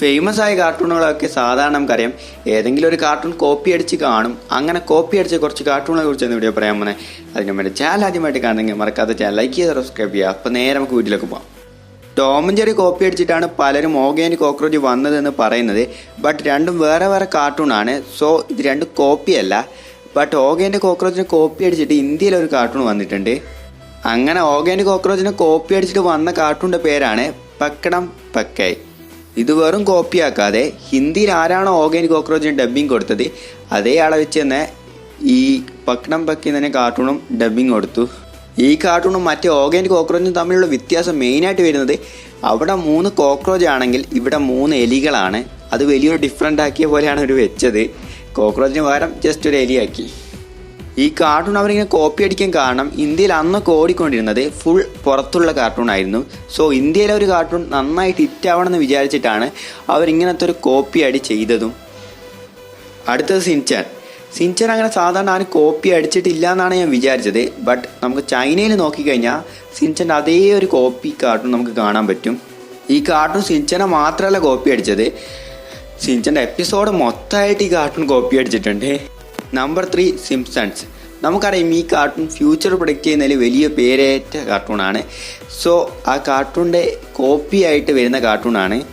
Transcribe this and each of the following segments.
Famous ആയ കാർട്ടൂണുകളൊക്കെ സാധാരണ നമുക്കറിയാം. ഏതെങ്കിലും ഒരു കാർട്ടൂൺ കോപ്പി അടിച്ച് കാണും. അങ്ങനെ കോപ്പി അടിച്ച കുറച്ച് കാർട്ടൂണുകളെ കുറിച്ച് വീഡിയോ പറയാൻ പോകുന്നത്. അതിന് വേണ്ടി ചാനൽ ആദ്യമായിട്ട് കാണുന്നെങ്കിൽ മറക്കാതെ ചാനൽ ലൈക്ക് ചെയ്ത് സബ്സ്ക്രൈബ് ചെയ്യുക. അപ്പോൾ നേരെ നമുക്ക് വീട്ടിലേക്ക് പോകാം ടോമൻ ചെറി കോപ്പി അടിച്ചിട്ടാണ് പലരും ഓർഗാനിക് കോക്രോച്ച് വന്നതെന്ന് പറയുന്നത്. ബട്ട് രണ്ടും വേറെ വേറെ കാർട്ടൂണാണ് സോ ഇത് രണ്ടും കോപ്പിയല്ല ബട്ട് ഓഗേന്റെ കോക്രോച്ചിനെ കോപ്പി അടിച്ചിട്ട് ഇന്ത്യയിൽ ഒരു കാർട്ടൂൺ വന്നിട്ടുണ്ട്. അങ്ങനെ ഓഗേന്റെ കോക്രോച്ചിനെ കോപ്പി അടിച്ചിട്ട് വന്ന കാർട്ടൂണിന്റെ പേരാണ് പക്കടം പക്കായ് ഇത് വെറും കോപ്പിയാക്കാതെ ഹിന്ദിയിൽ ആരാണോ ഓർഗാനിക് കോക്രോച്ചിന് ഡബ്ബിങ് കൊടുത്തത് അതേ ആളെ വെച്ച് തന്നെ ഈ പക്നം പക്കി തന്നെ കാർട്ടൂണും ഡബ്ബിങ് കൊടുത്തു. ഈ കാർട്ടൂണും മറ്റേ ഓർഗാനിക് കോക്രോച്ചും തമ്മിലുള്ള വ്യത്യാസം മെയിനായിട്ട് വരുന്നത് അവിടെ മൂന്ന് കോക്രോച്ച് ആണെങ്കിൽ ഇവിടെ മൂന്ന് എലികളാണ്. അത് വലിയൊരു ഡിഫറെന്റ് ആക്കിയ പോലെയാണ് അവർ വെച്ചത്. കോക്രോച്ചിന് പകരം ജസ്റ്റ് ഒരു എലിയാക്കി. ഈ കാർട്ടൂൺ അവരിങ്ങനെ കോപ്പി അടിക്കാൻ കാരണം ഇന്ത്യയിൽ അന്നൊക്കെ ഓടിക്കൊണ്ടിരുന്നത് ഫുൾ പുറത്തുള്ള കാർട്ടൂൺ ആയിരുന്നു. സോ ഇന്ത്യയിലെ ഒരു കാർട്ടൂൺ നന്നായിട്ട് ഹിറ്റ് എന്ന് വിചാരിച്ചിട്ടാണ് അവരിങ്ങനത്തെ ഒരു കോപ്പി അടി ചെയ്തതും. അടുത്തത് സിൻചാൻ. സിൻചാൻ അങ്ങനെ സാധാരണ ആരും കോപ്പി അടിച്ചിട്ടില്ല എന്നാണ് ഞാൻ വിചാരിച്ചത്. ബട്ട് നമുക്ക് ചൈനയിൽ നോക്കിക്കഴിഞ്ഞാൽ സിൻചാന്റെ അതേ ഒരു കോപ്പി കാർട്ടൂൺ നമുക്ക് കാണാൻ പറ്റും. ഈ കാർട്ടൂൺ സിൻചനെ മാത്രമല്ല കോപ്പി അടിച്ചത്. സിൻചന്റെ എപ്പിസോഡ് മൊത്തമായിട്ട് ഈ കാർട്ടൂൺ കോപ്പി അടിച്ചിട്ടുണ്ട്. നമ്പർ ത്രീ സിംസൺസ് നമുക്കറിയാം ഈ കാർട്ടൂൺ ഫ്യൂച്ചർ പ്രൊഡക്റ്റ് ചെയ്യുന്നതിൽ വലിയ പേരേറ്റ കാർട്ടൂണാണ് സോ ആ കാർട്ടൂണിന്റെ കോപ്പി ആയിട്ട് വരുന്ന കാർട്ടൂണാണ്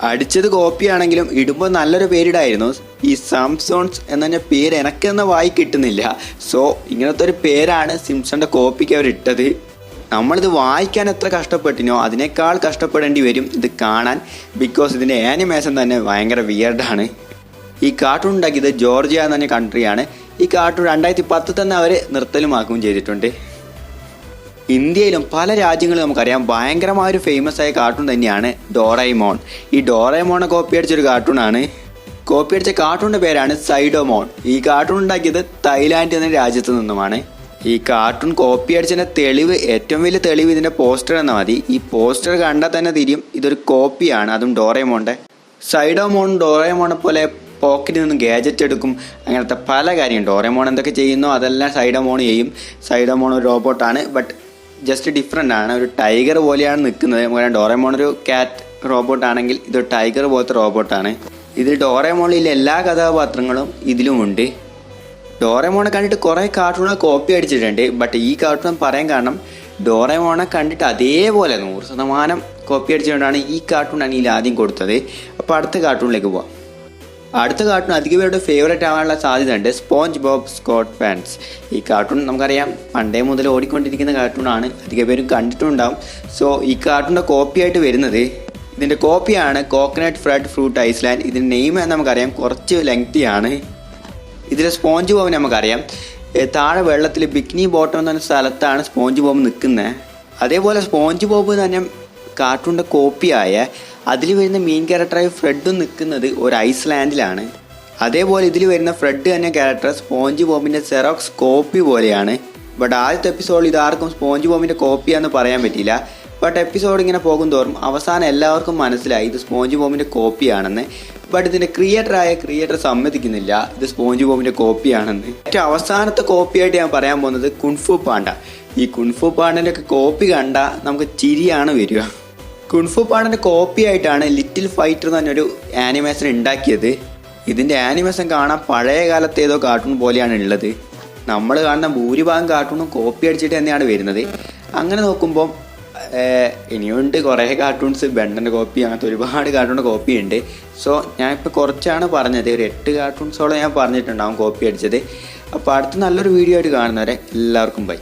അടിച്ചത് കോപ്പി ആണെങ്കിലും ഇടുമ്പോൾ നല്ലൊരു പേരിടായിരുന്നു. ഈ സാംസോൺസ് എന്ന് പറഞ്ഞ പേര് എനക്കെന്ന വായി കിട്ടുന്നില്ല. സോ ഇങ്ങനത്തെ ഒരു പേരാണ് സിംസണിന്റെ കോപ്പിക്ക് അവരിട്ടത് നമ്മളിത് വായിക്കാൻ എത്ര കഷ്ടപ്പെട്ടിനോ അതിനേക്കാൾ കഷ്ടപ്പെടേണ്ടി വരും ഇത് കാണാൻ. ബിക്കോസ് ഇതിന്റെ ആനിമേഷൻ തന്നെ ഭയങ്കര വിയർഡാണ് ഈ കാർട്ടൂൺ ഉണ്ടാക്കിയത് ജോർജിയ എന്ന് പറഞ്ഞ കൺട്രിയാണ് ഈ കാർട്ടൂൺ രണ്ടായിരത്തി പത്ത് തന്നെ അവർ നിർത്തലുമാക്കുകയും ചെയ്തിട്ടുണ്ട്. ഇന്ത്യയിലും പല രാജ്യങ്ങളും നമുക്കറിയാം ഭയങ്കരമായ ഒരു ഫേമസ് ആയ കാർട്ടൂൺ തന്നെയാണ് ഡോറൈമോൺ. ഈ ഡോറൈമോണെ കോപ്പി അടിച്ചൊരു കാർട്ടൂണാണ് കോപ്പി അടിച്ച കാർട്ടൂണിന്റെ പേരാണ് സൈഡോമോൺ. ഈ കാർട്ടൂൺ ഉണ്ടാക്കിയത് തായ്ലാൻഡ് എന്ന രാജ്യത്ത് നിന്നുമാണ്. ഈ കാർട്ടൂൺ കോപ്പി അടിച്ചതിന്റെ തെളിവ് ഏറ്റവും വലിയ തെളിവ് ഇതിന്റെ പോസ്റ്റർ എന്നാൽ മതി. ഈ പോസ്റ്റർ കണ്ടാൽ തന്നെ തിരിയും ഇതൊരു കോപ്പിയാണ് അതും ഡോറൈമോണിന്റെ സൈഡോമോൺ ഡോറൈമോണെ പോലെ പോക്കറ്റിൽ നിന്നും ഗാജറ്റ് എടുക്കും. അങ്ങനത്തെ പല കാര്യം ഡോറൈമോൺ എന്തൊക്കെ ചെയ്യുന്നു അതെല്ലാം സൈഡോമോൺ ചെയ്യും. സൈഡോമോൺ ഒരു റോബോട്ടാണ് ബട്ട് ജസ്റ്റ് ഡിഫറെന്റ് ആണ്. ഒരു ടൈഗർ പോലെയാണ് നിൽക്കുന്നത്. ഡോറേമോൺ ഒരു കാറ്റ് റോബോട്ടാണെങ്കിൽ ഇത് ടൈഗർ പോലത്തെ റോബോട്ടാണ് ഇതിൽ ഡോറേമോണിലെ എല്ലാ കഥാപാത്രങ്ങളും ഇതിലുമുണ്ട് ഡോറേമോണെ കണ്ടിട്ട് കുറേ കാർട്ടൂണെ കോപ്പി അടിച്ചിട്ടുണ്ട്. ബട്ട് ഈ കാർട്ടൂൺ പറയാൻ കാരണം ഡോറേമോണെ കണ്ടിട്ട് അതേപോലെ നൂറ് ശതമാനം കോപ്പി അടിച്ചുകൊണ്ടാണ് ഈ കാർട്ടൂൺ അനിയിൽ ആദ്യം കൊടുത്തത്. അപ്പോൾ അടുത്ത കാർട്ടൂണിലേക്ക് പോവാം. അടുത്ത കാർട്ടൂൺ അധിക പേരുടെ ഫേവറേറ്റ് ആവാനുള്ള സാധ്യത ഉണ്ട് സ്പോഞ്ച് ബോബ് സ്കോട്ട് പാൻസ് ഈ കാർട്ടൂൺ നമുക്കറിയാം പണ്ടേ മുതൽ ഓടിക്കൊണ്ടിരിക്കുന്ന കാർട്ടൂണാണ് അധിക പേരും കണ്ടിട്ടുണ്ടാവും. സോ ഈ കാർട്ടൂണിന്റെ കോപ്പിയായിട്ട് വരുന്നത് ഇതിന്റെ കോപ്പിയാണ് കോക്കനട്ട് ഫ്രഡ് ഫ്രൂട്ട് ഐസ്ലാൻഡ് ഇതിന്റെ നെയിം നമുക്കറിയാം കുറച്ച് ലെങ്തിയാണ് ഇതിലെ സ്പോഞ്ച് ബോബിനെ നമുക്കറിയാം. താഴെ വെള്ളത്തിൽ ബിക്നി ബോട്ടം എന്ന സ്ഥലത്താണ് സ്പോഞ്ച് ബോബ് നിൽക്കുന്നത്. അതേപോലെ സ്പോഞ്ച് ബോബ് തന്നെ കാർട്ടൂണിന്റെ കോപ്പിയായ അതിൽ വരുന്ന മെയിൻ ക്യാരക്ടറായ ഫ്രെഡും നിൽക്കുന്നത് ഒരു ഐസ്ലാൻഡിലാണ് അതേപോലെ ഇതിൽ വരുന്ന ഫ്രെഡ് തന്നെ ക്യാരക്ടർ സ്പോഞ്ച് ബോബിന്റെ സെറോക്സ് കോപ്പി പോലെയാണ്. ബട്ട് ആദ്യത്തെ എപ്പിസോഡിൽ ഇതാർക്കും സ്പോഞ്ച് ബോബിന്റെ കോപ്പിയാന്ന് പറയാൻ പറ്റിയില്ല. ബട്ട് എപ്പിസോഡ് ഇങ്ങനെ പോകും തോറും അവസാനം എല്ലാവർക്കും മനസ്സിലായി ഇത് സ്പോഞ്ച് ബോബിന്റെ കോപ്പിയാണെന്ന് ബട്ട് ഇതിന്റെ ക്രിയേറ്ററായ ക്രിയേറ്റർ സമ്മതിക്കുന്നില്ല ഇത് സ്പോഞ്ച് ബോബിന്റെ കോപ്പിയാണെന്ന് ഏറ്റവും അവസാനത്തെ കോപ്പിയായിട്ട് ഞാൻ പറയാൻ പോകുന്നത് കുൺഫു പാണ്ട ഈ കുൺഫു പാണ്ടന്റെ ഒക്കെ കോപ്പി കണ്ട നമുക്ക് ചിരിയാണ് വരിക. കുൺഫു പാണ്ടന്റെ കോപ്പി ആയിട്ടാണ് ലിറ്റിൽ ഫൈറ്റർ എന്ന് പറഞ്ഞൊരു ആനിമേഷൻ ഉണ്ടാക്കിയത്. ഇതിന്റെ ആനിമേഷൻ കാണാൻ പഴയ കാലത്തെ ഏതോ കാർട്ടൂൺ പോലെയാണ് ഉള്ളത്. നമ്മൾ കാണുന്ന ഭൂരിഭാഗം കാർട്ടൂണും കോപ്പി അടിച്ചിട്ട് തന്നെയാണ് വരുന്നത്. അങ്ങനെ നോക്കുമ്പോൾ ഇനിയുണ്ട് കുറേ കാർട്ടൂൺസ് ബെണ്ടന്റെ കോപ്പി അങ്ങനത്തെ ഒരുപാട് കാർട്ടൂൺ കോപ്പി ഉണ്ട്. സോ ഞാൻ ഞാനിപ്പോൾ കുറച്ചാണ് പറഞ്ഞത്. ഒരു എട്ട് കാർട്ടൂൺസോളം ഞാൻ പറഞ്ഞിട്ടുണ്ടാവും കോപ്പി അടിച്ചത്. അപ്പോൾ അടുത്ത നല്ലൊരു വീഡിയോ ആയിട്ട് കാണുന്നവരെ എല്ലാവർക്കും ബൈ